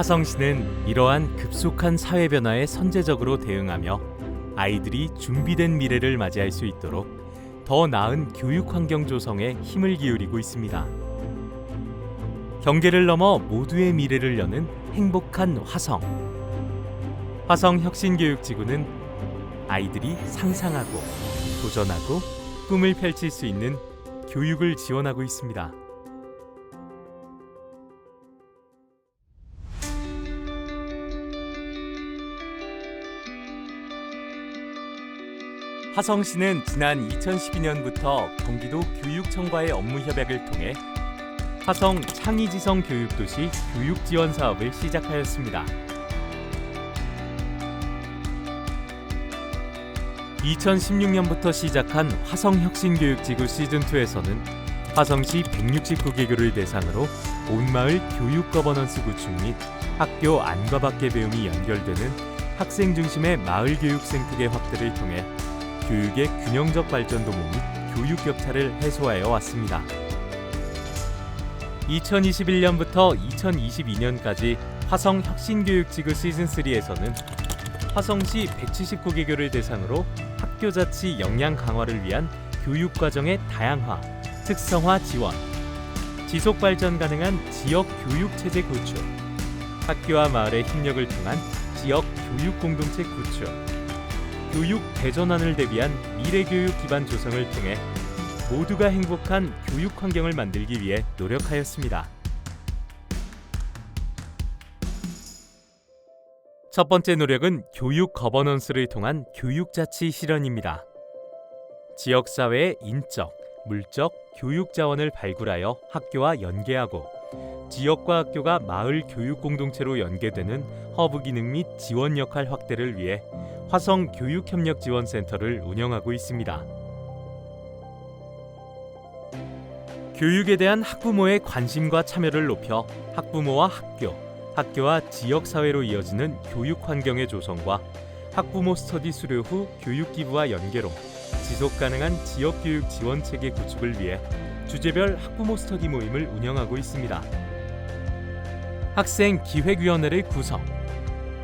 화성시는 이러한 급속한 사회 변화에 선제적으로 대응하며 아이들이 준비된 미래를 맞이할 수 있도록 더 나은 교육 환경 조성에 힘을 기울이고 있습니다. 경계를 넘어 모두의 미래를 여는 행복한 화성. 화성 혁신교육지구는 아이들이 상상하고 도전하고 꿈을 펼칠 수 있는 교육을 지원하고 있습니다. 화성시는 지난 2012년부터 경기도 교육청과의 업무 협약을 통해 화성 창의지성 교육도시 교육 지원 사업을 시작하였습니다. 2016년부터 시작한 화성혁신교육지구 시즌2에서는 화성시 169개교를 대상으로 온마을 교육 거버넌스 구축 및 학교 안과 밖의 배움이 연결되는 학생 중심의 마을 교육 생태계 확대를 통해 교육의 균형적 발전 도모 및 교육 격차를 해소하여 왔습니다. 2021년부터 2022년까지 화성 혁신교육 지구 시즌 3에서는 화성시 179개교를 대상으로 학교 자치 역량 강화를 위한 교육 과정의 다양화, 특성화 지원, 지속 발전 가능한 지역 교육 체제 구축, 학교와 마을의 협력을 통한 지역 교육 공동체 구축, 교육 대전환을 대비한 미래 교육 기반 조성을 통해 모두가 행복한 교육 환경을 만들기 위해 노력하였습니다. 첫 번째 노력은 교육 거버넌스를 통한 교육 자치 실현입니다. 지역 사회의 인적, 물적, 교육 자원을 발굴하여 학교와 연계하고 지역과 학교가 마을 교육 공동체로 연계되는 허브 기능 및 지원 역할 확대를 위해 화성 교육협력 지원센터를 운영하고 있습니다. 교육에 대한 학부모의 관심과 참여를 높여 학부모와 학교, 학교와 지역 사회로 이어지는 교육 환경의 조성과 학부모 스터디 수료 후 교육 기부와 연계로 지속 가능한 지역 교육 지원 체계 구축을 위해 주제별 학부모 스터디 모임을 운영하고 있습니다. 학생 기획위원회를 구성,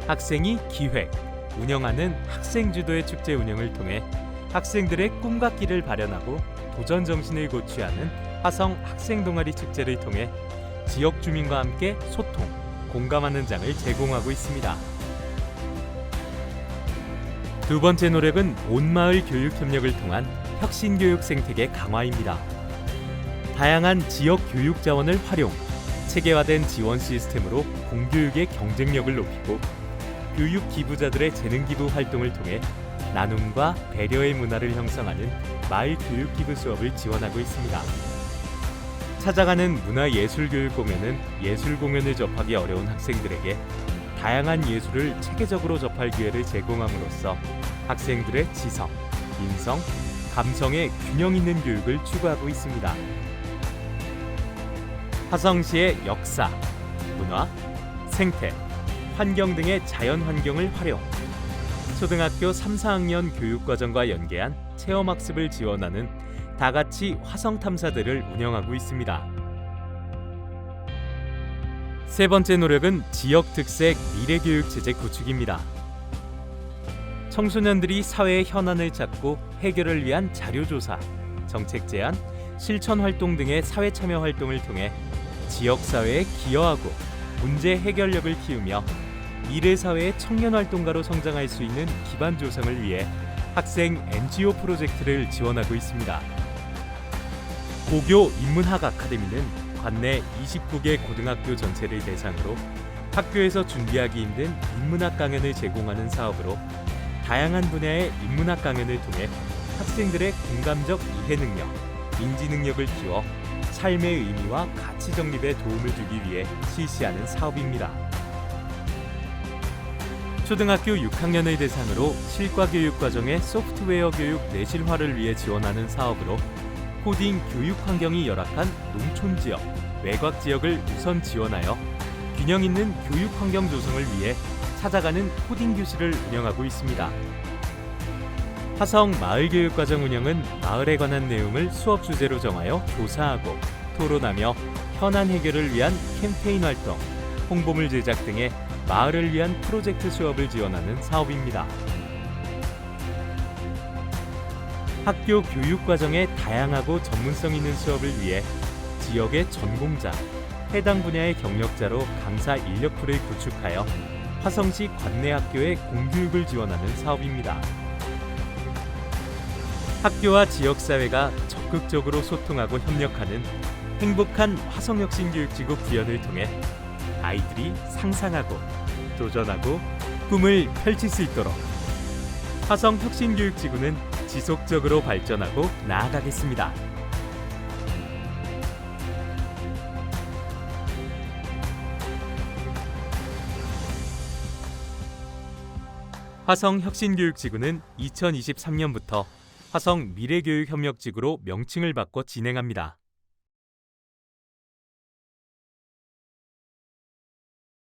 학생이 기획, 운영하는 학생 주도의 축제 운영을 통해 학생들의 꿈과 끼를 발현하고 도전 정신을 고취하는 화성 학생 동아리 축제를 통해 지역 주민과 함께 소통, 공감하는 장을 제공하고 있습니다. 두 번째 노력은 온마을 교육 협력을 통한 혁신 교육 생태계 강화입니다. 다양한 지역 교육 자원을 활용, 체계화된 지원 시스템으로 공교육의 경쟁력을 높이고 교육 기부자들의 재능 기부 활동을 통해 나눔과 배려의 문화를 형성하는 마을 교육 기부 수업을 지원하고 있습니다. 찾아가는 문화예술 교육 공연은 예술 공연을 접하기 어려운 학생들에게 다양한 예술을 체계적으로 접할 기회를 제공함으로써 학생들의 지성, 인성, 감성의 균형 있는 교육을 추구하고 있습니다. 화성시의 역사, 문화, 생태, 환경 등의 자연 환경을 활용. 초등학교 3, 4학년 교육과정과 연계한 체험학습을 지원하는 다같이 화성 탐사대를 운영하고 있습니다. 세 번째 노력은 지역 특색 미래 교육 체제 구축입니다. 청소년들이 사회의 현안을 찾고 해결을 위한 자료 조사, 정책 제안, 실천 활동 등의 사회 참여 활동을 통해 지역 사회에 기여하고 문제 해결력을 키우며 미래 사회의 청년 활동가로 성장할 수 있는 기반 조성을 위해 학생 NGO 프로젝트를 지원하고 있습니다. 고교 인문학 아카데미는 관내 29개 고등학교 전체를 대상으로 학교에서 준비하기 힘든 인문학 강연을 제공하는 사업으로 다양한 분야의 인문학 강연을 통해 학생들의 공감적 이해 능력, 인지 능력을 키워 삶의 의미와 가치 정립에 도움을 주기 위해 실시하는 사업입니다. 초등학교 6학년을 대상으로 실과 교육 과정의 소프트웨어 교육 내실화를 위해 지원하는 사업으로 코딩 교육 환경이 열악한 농촌 지역, 외곽 지역을 우선 지원하여 균형 있는 교육 환경 조성을 위해 찾아가는 코딩 교실을 운영하고 있습니다. 화성 마을교육과정 운영은 마을에 관한 내용을 수업 주제로 정하여 조사하고 토론하며 현안 해결을 위한 캠페인 활동, 홍보물 제작 등의 마을을 위한 프로젝트 수업을 지원하는 사업입니다. 학교 교육 과정의 다양하고 전문성 있는 수업을 위해 지역의 전공자, 해당 분야의 경력자로 강사 인력풀을 구축하여 화성시 관내 학교의 공교육을 지원하는 사업입니다. 학교와 지역사회가 적극적으로 소통하고 협력하는 행복한 화성혁신교육지구 구현을 통해 아이들이 상상하고 도전하고 꿈을 펼칠 수 있도록 화성혁신교육지구는 지속적으로 발전하고 나아가겠습니다. 화성혁신교육지구는 2023년부터 화성 미래교육협력지구로 명칭을 바꿔 진행합니다.